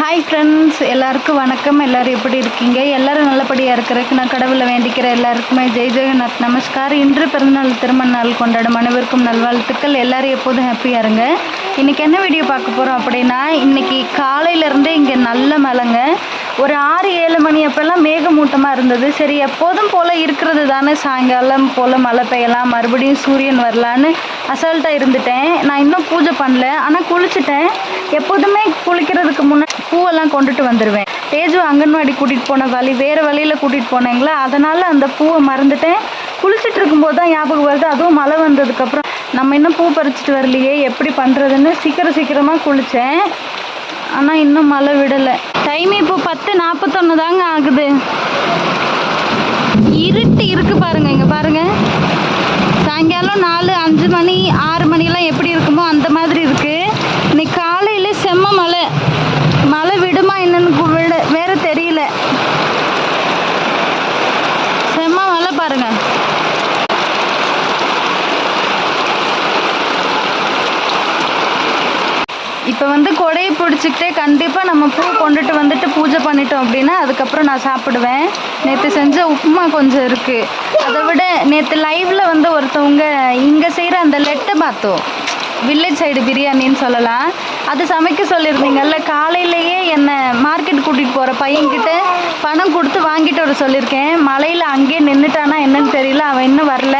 Hi friends எல்லாருக்கும் வணக்கம். எல்லோரும் எப்படி இருக்கீங்க? எல்லோரும் நல்லபடியாக இருக்கிறதுக்கு நான் கடவுளை வேண்டிக்கிற எல்லாருக்குமே ஜெய் ஜெகநாத். நமஸ்கார். இன்று பிறந்தநாள் திருமண நாள் கொண்டாடும் அனைவருக்கும் நல்வாழ்த்துக்கள். எல்லோரும் எப்போதும் ஹாப்பியாக இருங்க. இன்றைக்கி என்ன வீடியோ பார்க்க போகிறோம் அப்படின்னா இன்றைக்கி காலையிலேருந்தே இங்கே நல்ல மழைங்க. ஒரு ஆறு ஏழு மணி அப்போல்லாம் மேகமூட்டமாக இருந்தது. சரி எப்போதும் போல் இருக்கிறது தானே. சாயங்காலம் போல் மழை பெய்யலாம். மறுபடியும் சூரியன் வரலான்னு அசால்ட்டாக இருந்துட்டேன். நான் இன்னும் பூஜை பண்ணல. ஆனால் குளிச்சுட்டேன். எப்போதுமே குளிக்கிறதுக்கு முன்னாடி பூவெல்லாம் கொண்டுட்டு வந்துடுவேன் தேஜு அங்கன்வாடி கூட்டிகிட்டு போன வழி வேறு வழியில் கூட்டிகிட்டு போனேங்களா? அதனால் அந்த பூவை மறந்துட்டேன். குளிச்சுட்டு இருக்கும்போது தான் ஞாபகம் வருது. அதுவும் மழை வந்ததுக்கப்புறம் நம்ம இன்னும் பூ பறிச்சிட்டு வரலையே எப்படி பண்ணுறதுன்னு சீக்கிரம் சீக்கிரமாக குளித்தேன் ஆனால் இன்னும் மழை விடலை. டைம் இப்போ பத்து நாற்பத்தொன்று தாங்க ஆகுது. இருட்டு இருக்கு பாருங்க இங்கே பாருங்க. சாயங்காலம் நாலு அஞ்சு மணி ஆறு மணிலாம் எப்படி இருக்குமோ அந்த மாதிரி இருக்கு. இன்னைக்கு காலையில செம்ம மழை மழை விடுமா என்னன்னு கு- விட வேற தெரியல செம்ம மழை பாருங்க இப்போ வந்து கொடையை பிடிச்சிக்கிட்டே கண்டிப்பாக நம்ம பூ கொண்டுட்டு வந்துட்டு பூஜை பண்ணிட்டோம் அப்படின்னா அதுக்கப்புறம் நான் சாப்பிடுவேன். நேற்று செஞ்ச உப்புமா கொஞ்சம் இருக்குது அதை விட நேற்று லைவில் வந்து ஒருத்தவங்க இங்கே செய்கிற அந்த லெட்டை பார்த்தோம். வில்லேஜ் சைடு பிரியாணின்னு சொல்லலாம். அது சமைக்க சொல்லியிருந்தீங்கல்ல காலையிலேயே என்னை மார்க்கெட் கூட்டிகிட்டு போகிற பையன்கிட்ட பணம் கொடுத்து வாங்கிட்டு வர சொல்லியிருக்கேன். மலையில் அங்கேயே நின்றுட்டானா என்னன்னு தெரியல அவன் இன்னும் வரல.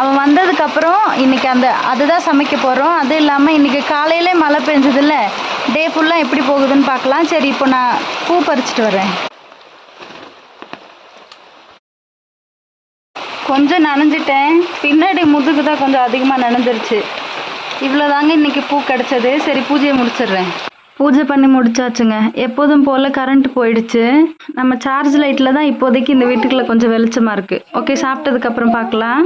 அவன் வந்ததுக்கப்புறம் இன்னைக்கு அந்த அதுதான் சமைக்க போகிறோம் அது இல்லாமல் இன்றைக்கி காலையிலே மழை பெஞ்சதில்ல. டே ஃபுல்லாக எப்படி போகுதுன்னு பார்க்கலாம். சரி இப்போ நான் பூ பறிச்சிட்டு வரேன். கொஞ்சம் நனைஞ்சிட்டேன். பின்னாடி முதுகு தான் கொஞ்சம் அதிகமாக நனைஞ்சிருச்சு. இவ்வளோதாங்க இன்றைக்கி பூ கிடைச்சது. சரி பூஜையை முடிச்சிடுறேன். பூஜை பண்ணி முடிச்சாச்சுங்க. எப்போதும் போல் கரண்ட் போயிடுச்சு. நம்ம சார்ஜ் லைட்டில் தான் இப்போதைக்கு இந்த வீட்டுக்குள்ளே கொஞ்சம் வெளிச்சமாக இருக்குது ஓகே சாப்பிட்டதுக்கப்புறம் பார்க்கலாம்.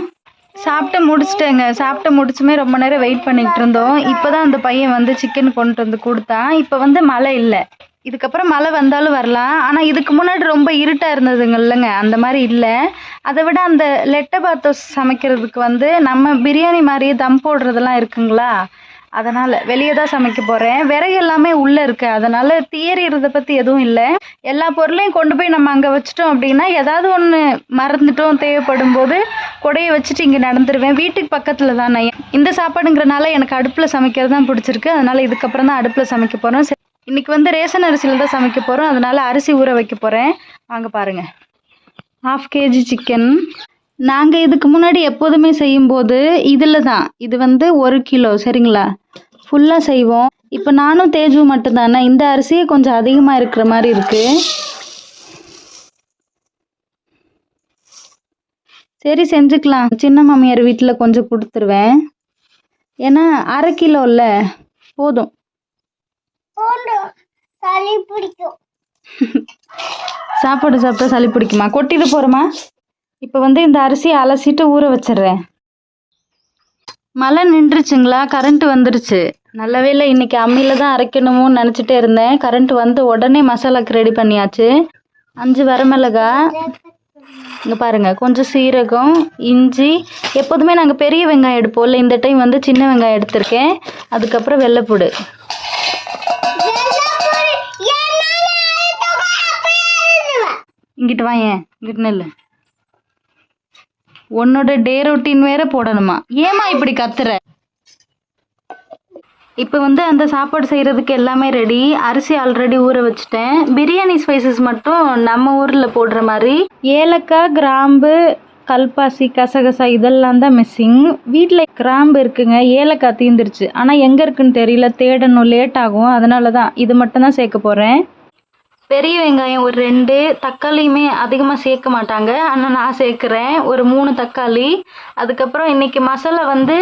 சாப்பிட்டு முடிச்சிட்டேங்க. சாப்பிட்டு முடிச்சுமே ரொம்ப நேரம் வெயிட் பண்ணிகிட்டு இருந்தோம். இப்போ தான் அந்த பையன் வந்து சிக்கன் கொண்டு வந்து கொடுத்தான். இப்போ வந்து மழை இல்லை. இதுக்கப்புறம் மழை வந்தாலும் வரலாம். ஆனால் இதுக்கு முன்னாடி ரொம்ப இருட்டாக இருந்ததுங்க இல்லைங்க. அந்த மாதிரி இல்லை. அதை விட அந்த லெட்டை பாத்தோஸ் சமைக்கிறதுக்கு வந்து நம்ம பிரியாணி மாதிரி தம் போடுறதெல்லாம் இருக்குங்களா? அதனால் வெளியே தான் சமைக்க போகிறேன் விறகு எல்லாமே உள்ளே இருக்குது அதனால் தீயறதை பற்றி எதுவும் இல்லை. எல்லா பொருளையும் கொண்டு போய் நம்ம அங்கே வச்சிட்டோம் அப்படின்னா ஏதாவது ஒன்று மறந்துட்டோம் தேவைப்படும் போது கொடையை வச்சுட்டு இங்கே நடந்துருவேன். வீட்டுக்கு பக்கத்தில் தானே இந்த சாப்பாடுங்கிறனால எனக்கு அடுப்பில் சமைக்கிறது தான் பிடிச்சிருக்கு. அதனால் இதுக்கப்புறம் தான் அடுப்பில் சமைக்க போகிறோம் இன்னைக்கு வந்து ரேஷன் அரிசியில் தான் சமைக்க போகிறோம் அதனால் அரிசி ஊற வைக்க போகிறேன் வாங்க பாருங்கள் ஹாஃப் கேஜி சிக்கன் நாங்கள் இதுக்கு முன்னாடி எப்போதுமே செய்யும்போது இதில் தான் இது வந்து ஒரு கிலோ சரிங்களா? ஃபுல்லாக செய்வோம். இப்போ நானும் தேஜு மட்டும்தானே இந்த அரிசியே கொஞ்சம் அதிகமாக இருக்கிற மாதிரி இருக்குது சரி செஞ்சுக்கலாம். சின்ன மாமியார் வீட்டில் கொஞ்சம் கொடுத்துருவேன். ஏன்னா அரை கிலோ இல்லை போதும். சளி பிடிக்கும். சாப்பாடு சாப்பிட்டா சளி பிடிக்குமா? கொட்டிட்டு போகிறோமா இப்போ வந்து இந்த அரிசியை அலசிட்டு ஊற வச்சிடுறேன். மழை நின்றுச்சுங்களா? கரண்ட் வந்துருச்சு. நல்லவே இல்லை. இன்னைக்கு அம்மியில் தான் அரைக்கணுமோன்னு நினச்சிட்டே இருந்தேன். கரண்ட் வந்து உடனே மசாலாக்கு ரெடி பண்ணியாச்சு. அஞ்சு வரமிளகா. இங்கே பாருங்க. கொஞ்சம் சீரகம் இஞ்சி. எப்போதுமே நாங்கள் பெரிய வெங்காயம் எடுப்போம்ல. இந்த டைம் வந்து சின்ன வெங்காயம் எடுத்திருக்கேன். அதுக்கப்புறம் வெள்ளைப்பூடு. இங்கிட்டு வாயேன் இங்கிட்டு நெல்லு. உன்னோட டே ரொட்டீன் வேற போடணுமா? ஏமா இப்படி கத்துற? இப்போ வந்து அந்த சாப்பாடு செய்கிறதுக்கு எல்லாமே ரெடி அரிசி ஆல்ரெடி ஊற வச்சுட்டேன். பிரியாணி ஸ்பைசஸ் மட்டும் நம்ம ஊரில் போடுற மாதிரி. ஏலக்காய் கிராம்பு கல்பாசி கசகசா இதெல்லாம் தான் மிஸ்ஸிங் வீட்டில் கிராம்பு இருக்குங்க ஏலக்காய் தீந்துருச்சு. ஆனால் எங்கே இருக்குன்னு தெரியல தேடணும் லேட் ஆகும். அதனால தான் இது மட்டும் தான் சேர்க்க போகிறேன் பெரிய வெங்காயம் ஒரு ரெண்டு தக்காளியுமே அதிகமாக சேர்க்க மாட்டாங்க. ஆனால் நான் சேர்க்குறேன். ஒரு மூணு தக்காளி. அதுக்கப்புறம் இன்னைக்கு மசாலா வந்து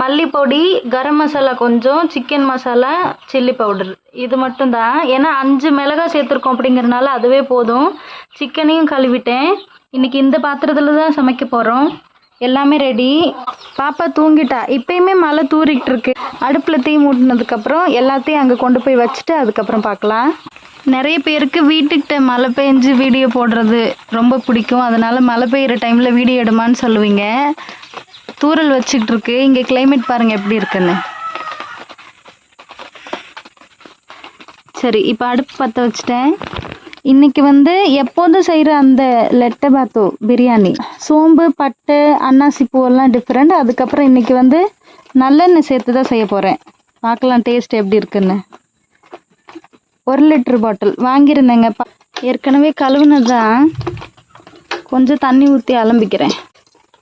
மல்லிப்பொடி கரம் மசாலா கொஞ்சம் சிக்கன் மசாலா சில்லி பவுடர். இது மட்டும்தான். ஏன்னா அஞ்சு மிளகாய் சேர்த்துருக்கோம் அப்படிங்கிறனால அதுவே போதும். சிக்கனையும் கழுவிட்டேன். இன்றைக்கி இந்த பாத்திரத்தில் தான் சமைக்க போகிறோம் எல்லாமே ரெடி பாப்பா தூங்கிட்டா. இப்பயுமே மழை தூறிக்கிட்டு இருக்கு. அடுப்பில் தீ மூட்டினதுக்கப்புறம் எல்லாத்தையும் அங்கே கொண்டு போய் வச்சுட்டு அதுக்கப்புறம் பார்க்கலாம் நிறைய பேருக்கு வீட்டுக்கிட்ட மழை பெஞ்சு வீடியோ போடுறது ரொம்ப பிடிக்கும். அதனால மழை பெய்கிற டைமில் வீடியோ எடுமான்னு சொல்லுவீங்க. தூறல் வச்சுக்கிட்டு இருக்கு. இங்கே கிளைமேட் பாருங்கள் எப்படி இருக்குன்னு. சரி இப்போ அடுப்பு பற்ற வச்சுட்டேன். இன்னைக்கு வந்து எப்போதும் செய்கிற அந்த லெட்டை பாத்தோ பிரியாணி. சோம்பு பட்டு அன்னாசி பூவெல்லாம் டிஃப்ரெண்ட் அதுக்கப்புறம் இன்னைக்கு வந்து நல்லெண்ணெய் சேர்த்து தான் செய்ய போகிறேன் பார்க்கலாம் டேஸ்ட் எப்படி இருக்குன்னு. ஒரு லிட்டர் பாட்டில் வாங்கியிருந்தேங்க. ஏற்கனவே கழுவுனதான் கொஞ்சம் தண்ணி ஊற்றி அலம்பிக்கிறேன்.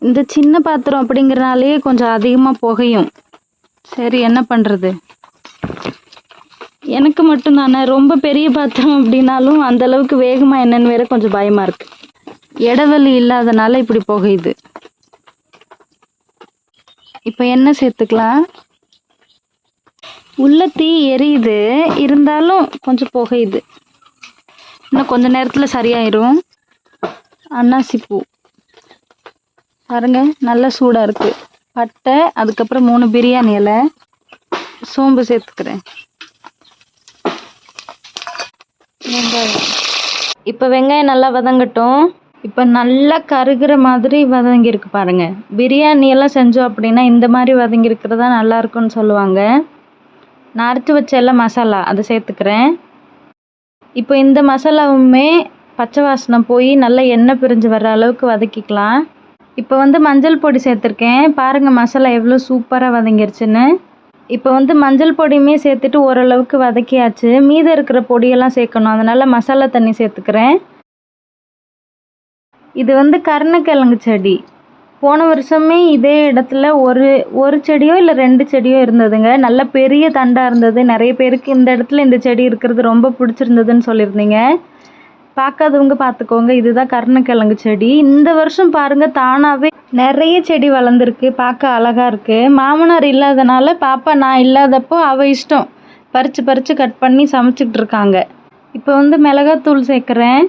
இந்த சின்ன பாத்திரம் அப்படிங்கிறனாலே கொஞ்சம் அதிகமாக புகையும். சரி என்ன பண்ணுறது எனக்கு மட்டும்தானே. ரொம்ப பெரிய பாத்திரம் அப்படின்னாலும் அந்த அளவுக்கு வேகமாக என்னன்னு வேற கொஞ்சம் பயமாக இருக்கு. இடைவெளி இல்லாதனால இப்படி புகையுது. இப்போ என்ன சேர்த்துக்கலாம்? உள்ள தீ எரியுது. இருந்தாலும் கொஞ்சம் புகையுது. இன்னும் கொஞ்ச நேரத்தில் சரியாயிரும். அன்னாசிப்பூ. பாருங்க நல்லா சூடாக இருக்கு. பட்டை அதுக்கப்புறம் மூணு பிரியாணி இலை. சோம்பு சேர்த்துக்கிறேன். வெங்காயம். இப்போ வெங்காயம் நல்லா வதங்கட்டும். இப்போ நல்லா கருகிற மாதிரி வதங்கியிருக்கு பாருங்கள் பிரியாணி எல்லாம் செஞ்சோம் அப்படின்னா இந்த மாதிரி வதங்கியிருக்கிறதா நல்லா இருக்கும்னு சொல்லுவாங்க. நான் அரைச்சி வச்ச எல்லாம் மசாலா அதை சேர்த்துக்கிறேன். இப்போ இந்த மசாலாவுமே பச்சை வாசனை போய் நல்லா எண்ணெய் பிரிஞ்சு வர்ற அளவுக்கு வதக்கிக்கலாம். இப்போ வந்து மஞ்சள் பொடி சேர்த்துருக்கேன். பாருங்கள் மசாலா எவ்வளோ சூப்பராக வதங்கிருச்சுன்னு. இப்போ வந்து மஞ்சள் பொடியுமே சேர்த்துட்டு ஓரளவுக்கு வதக்கியாச்சு. மீதம் இருக்கிற பொடியெல்லாம் சேர்க்கணும். அதனால் மசாலா தண்ணி சேர்த்துக்கிறேன். இது வந்து கருணக்கிழங்கு செடி. போன வருஷமே இதே இடத்துல ஒரு ஒரு செடியோ இல்லை ரெண்டு செடியோ இருந்ததுங்க. நல்ல பெரிய தண்டாக இருந்தது. நிறைய பேருக்கு இந்த இடத்துல இந்த செடி இருக்கிறது ரொம்ப பிடிச்சிருந்ததுன்னு சொல்லியிருந்தீங்க. பார்க்காதவங்க பார்த்துக்கோங்க. இதுதான் கருணக்கிழங்கு செடி. இந்த வருஷம் பாருங்கள் தானாகவே நிறைய செடி வளர்ந்துருக்கு. பார்க்க அழகாக இருக்குது மாமனார் இல்லாதனால பாப்பா நான் இல்லாதப்போ அவள் இஷ்டம். பறித்து பறித்து கட் பண்ணி சமைச்சிக்கிட்டு இருக்காங்க. இப்போ வந்து மிளகாத்தூள் சேர்க்குறேன்.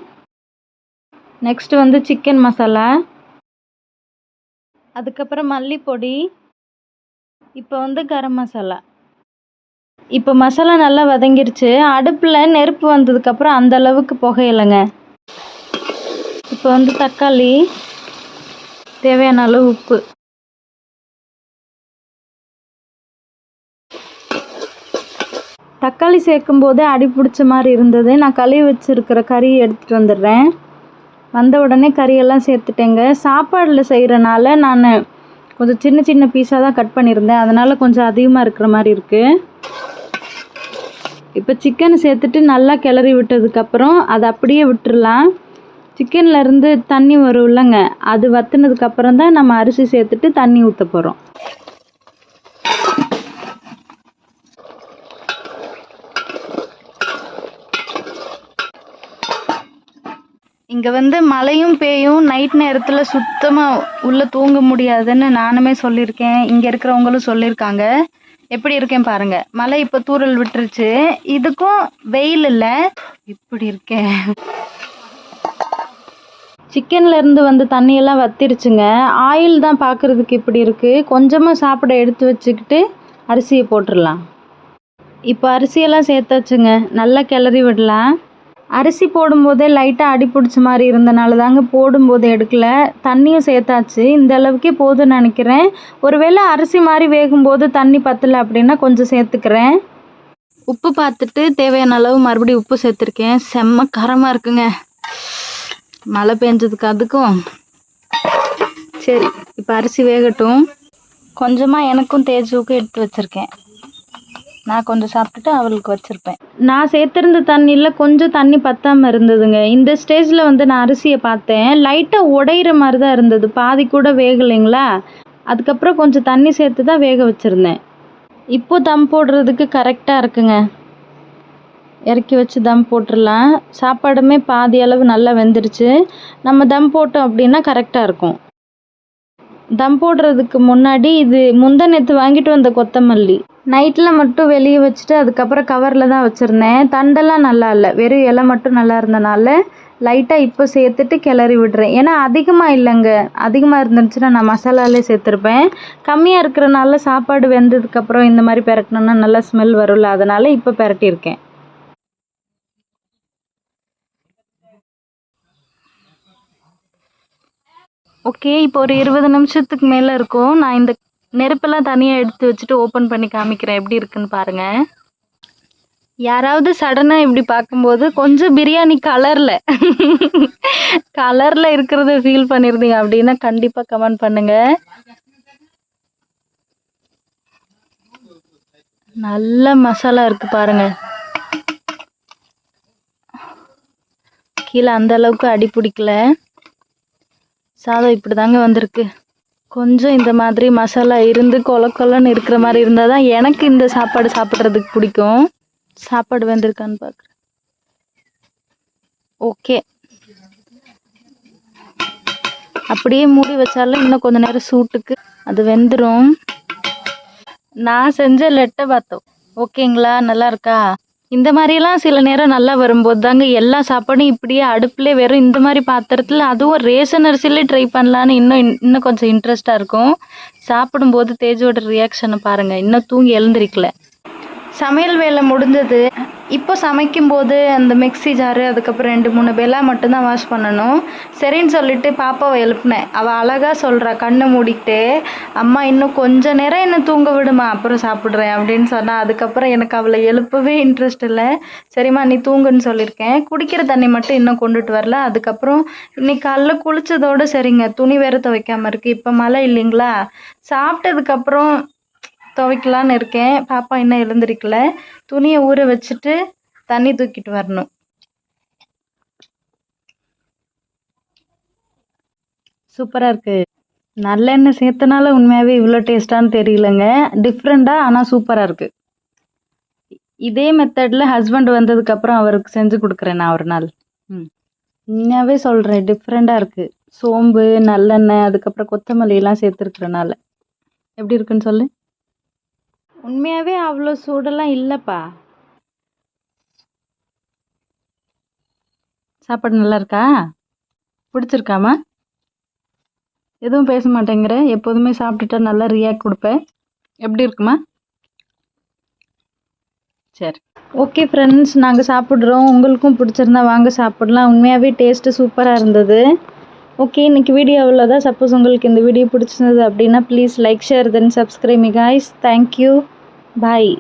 நெக்ஸ்ட்டு வந்து சிக்கன் மசாலா அதுக்கப்புறம் மல்லிப்பொடி இப்போ வந்து கரம் மசாலா. இப்போ மசாலா நல்லா வதங்கிருச்சு. அடுப்பில் நெருப்பு வந்ததுக்கப்புறம் அந்த அளவுக்கு புகையலைங்க. இப்போ வந்து தக்காளி தேவையான அளவு உப்பு. தக்காளி சேர்க்கும்போதே அடி பிடிச்ச மாதிரி இருந்தது. நான் கழுவி வச்சுருக்கிற கறி எடுத்துகிட்டு வந்துடுறேன். வந்த உடனே கறியெல்லாம் சேர்த்துட்டேங்க. சாப்பாடில் செய்கிறனால நான் கொஞ்சம் சின்ன சின்ன பீஸாக தான் கட் பண்ணியிருந்தேன். அதனால் கொஞ்சம் அதிகமாக இருக்கிற மாதிரி இருக்குது இப்போ சிக்கன் சேர்த்துட்டு நல்லா கிளறி விட்டதுக்கப்புறம் அதை அப்படியே விட்டுடலாம் சிக்கன்ல இருந்து தண்ணி வரும் இல்லைங்க. அது வத்துனதுக்கப்புறம் தான் நம்ம அரிசி சேர்த்துட்டு தண்ணி ஊற்ற போகிறோம் இங்கே வந்து மழையும் பெய்யும். நைட் நேரத்தில் சுத்தமாக உள்ளே தூங்க முடியாதுன்னு நானுமே சொல்லியிருக்கேன். இங்கே இருக்கிறவங்களும் சொல்லியிருக்காங்க. எப்படி இருக்கேன் பாருங்க. மழை இப்போ தூறல் விட்டுருச்சு. இதுக்கும் வெயில் இல்லை. இப்படி இருக்கேன். சிக்கன்ல இருந்து வந்து தண்ணியெல்லாம் வத்திருச்சுங்க. ஆயில் தான் பார்க்குறதுக்கு இப்படி இருக்குது கொஞ்சமாக சாப்பிட எடுத்து வச்சுக்கிட்டு அரிசியை போட்டுடலாம் இப்போ அரிசியெல்லாம் சேர்த்தாச்சுங்க. நல்லா கிளறி விடலாம். அரிசி போடும்போதே லைட்டாக அடி பிடிச்ச மாதிரி இருந்தனால தாங்க போடும்போது எடுக்கல. தண்ணியும் சேர்த்தாச்சு. இந்த அளவுக்கே போதும்னு நினைக்கிறேன். ஒருவேளை அரிசி மாதிரி வேகும்போது தண்ணி பத்தலை அப்படின்னா கொஞ்சம் சேர்த்துக்கிறேன். உப்பு பார்த்துட்டு தேவையான அளவு மறுபடியும் உப்பு சேர்த்துருக்கேன். செம்ம காரமாக இருக்குங்க. மழை பெஞ்சதுக்கு அதுக்கும். சரி இப்போ அரிசி வேகட்டும். கொஞ்சமாக எனக்கும் தேஜுவுக்கும் எடுத்து வச்சுருக்கேன். நான் கொஞ்சம் சாப்பிட்டுட்டு அவளுக்கு வச்சுருப்பேன். நான் சேர்த்துருந்த தண்ணியில் கொஞ்சம் தண்ணி பத்தாமல் இருந்ததுங்க. இந்த ஸ்டேஜில் வந்து நான் அரிசியை பார்த்தேன். லைட்டாக உடையிற மாதிரி தான் இருந்தது. பாதி கூட வேகலைங்களா? அதுக்கப்புறம் கொஞ்சம் தண்ணி சேர்த்து தான் வேக வச்சுருந்தேன். இப்போ தம் போடுறதுக்கு கரெக்டாக இருக்குங்க. இறக்கி வச்சு தம் போட்டுடலாம் சாப்பாடுமே பாதி அளவு நல்லா வெந்துருச்சு. நம்ம தம் போட்டோம் அப்படின்னா கரெக்டாக இருக்கும். தம் போடுறதுக்கு முன்னாடி இது முந்தா நேற்று வாங்கிட்டு வந்த கொத்தமல்லி. நைட்டில் மட்டும் வெளியே வச்சுட்டு அதுக்கப்புறம் கவரில் தான் வச்சுருந்தேன். தண்டெல்லாம் நல்லா இல்லை. வெறும் இலை மட்டும் நல்லா இருந்தனால லைட்டாக இப்போ சேர்த்துட்டு கிளறி விடுறேன். ஏன்னா அதிகமாக இல்லைங்க. அதிகமாக இருந்துச்சுன்னா நான் மசாலாலே சேர்த்துருப்பேன். கம்மியாக இருக்கிறனால சாப்பாடு வெந்ததுக்கப்புறம் இந்த மாதிரி பெரட்டினோன்னா நல்லா ஸ்மெல் வரும்ல. அதனால் இப்போ பெரட்டியிருக்கேன். ஓகே இப்போ ஒரு இருபது நிமிஷத்துக்கு மேலே இருக்கும். நான் இந்த நெருப்பெல்லாம் தனியாக எடுத்து வச்சுட்டு ஓப்பன் பண்ணி காமிக்கிறேன். எப்படி இருக்குன்னு பாருங்கள் யாராவது சடனாக இப்படி பார்க்கும்போது கொஞ்சம் பிரியாணி கலரில் கலரில் இருக்கிறத ஃபீல் பண்ணியிருந்தீங்க அப்படின்னா கண்டிப்பாக கமெண்ட் பண்ணுங்க. நல்ல மசாலா இருக்கு பாருங்க. கீழே அந்த அளவுக்கு அடி பிடிக்கல. சாதம் இப்படி தாங்க வந்திருக்கு. கொஞ்சம் இந்த மாதிரி மசாலா இருந்து கொல கொலன்னு இருக்கிற மாதிரி இருந்தால் தான் எனக்கு இந்த சாப்பாடு சாப்பிட்றதுக்கு பிடிக்கும். சாப்பாடு வெந்திருக்கான்னு பார்க்குறேன் ஓகே. அப்படியே மூடி வச்சாலும் இன்னும் கொஞ்ச நேரம் சூட்டுக்கு அது வெந்துடும் நான் செஞ்ச லெட்டை பார்த்தோம். ஓகேங்களா? நல்லா இருக்கா? இந்த மாதிரிலாம் சில நேரம் நல்லா வரும்போது தாங்க எல்லா சாப்பாடும் இப்படியே அடுப்புலே வெறும் இந்த மாதிரி பாத்திரத்தில் அதுவும் ரேஷன் அரிசியிலே ட்ரை பண்ணலான்னு இன்னும் இன்னும் கொஞ்சம் இன்ட்ரெஸ்டாக இருக்கும். சாப்பிடும்போது தேஜோட ரியாக்ஷனை பாருங்கள் இன்னும் தூங்கி எழுந்திருக்கல. சமையல் வேலை முடிஞ்சது. இப்போ சமைக்கும்போது அந்த மிக்ஸி ஜாரு அதுக்கப்புறம் ரெண்டு மூணு பெலா மட்டும்தான் வாஷ் பண்ணணும். சரின்னு சொல்லிட்டு பாப்பாவை எழுப்பினேன். அவள் அழகாக சொல்கிறா கண்ணை மூடிக்கிட்டு அம்மா இன்னும் கொஞ்ச நேரம் என்னை தூங்க விடுமா? அப்புறம் சாப்பிட்றேன் அப்படின்னு சொன்னால் அதுக்கப்புறம் எனக்கு அவளை எழுப்பவே இன்ட்ரெஸ்ட் இல்லை. சரிம்மா நீ தூங்குன்னு சொல்லியிருக்கேன். குடிக்கிற தண்ணி மட்டும் இன்னும் கொண்டுட்டு வரல. அதுக்கப்புறம் இன்னைக்கு காலைல குளிச்சதோட சரிங்க. துணி வேறு துவைக்காமல் இருக்குது இப்போ மழை இல்லைங்களா? சாப்பிட்டதுக்கப்புறம் துவைக்கலான்னு இருக்கேன். பாப்பா இன்னும் எழுந்திருக்கல. துணியை ஊற வச்சுட்டு தண்ணி தூக்கிட்டு வரணும். சூப்பராக இருக்கு. நல்லெண்ணெய் சேர்த்தனால உண்மையாகவே இவ்வளோ டேஸ்டான்னு தெரியலங்க. டிஃப்ரெண்ட்டாக ஆனால் சூப்பராக இருக்கு. இதே மெத்தடில் ஹஸ்பண்ட் வந்ததுக்கப்புறம் அவருக்கு செஞ்சு கொடுக்குறேன் நான் ஒரு நாள். ம். உண்மையாகவே சொல்கிறேன் டிஃப்ரெண்ட்டாக இருக்குது சோம்பு நல்லெண்ணெய் அதுக்கப்புறம் கொத்தமல்லியெல்லாம் சேர்த்துருக்குறனால. எப்படி இருக்குன்னு சொல்லு? உண்மையாகவே அவ்வளோ சூடெல்லாம் இல்லைப்பா. சாப்பாடு நல்லா இருக்கா பிடிச்சிருக்காமா? எதுவும் பேச மாட்டேங்கிற. எப்போதுமே சாப்பிட்டுட்டா நல்லா ரியாக்ட் கொடுப்பேன் எப்படி இருக்குமா? சரி. ஓகே ஃப்ரெண்ட்ஸ் நாங்கள் சாப்பிட்றோம். உங்களுக்கும் பிடிச்சிருந்தா வாங்க சாப்பிட்லாம். உண்மையாகவே டேஸ்ட்டு சூப்பராக இருந்தது. ஓகே இன்றைக்கி வீடியோ அவ்வளோதான் சப்போஸ் உங்களுக்கு இந்த வீடியோ பிடிச்சிருந்தது அப்படின்னா please like share then subscribe மிகாய்ஸ் thank you bye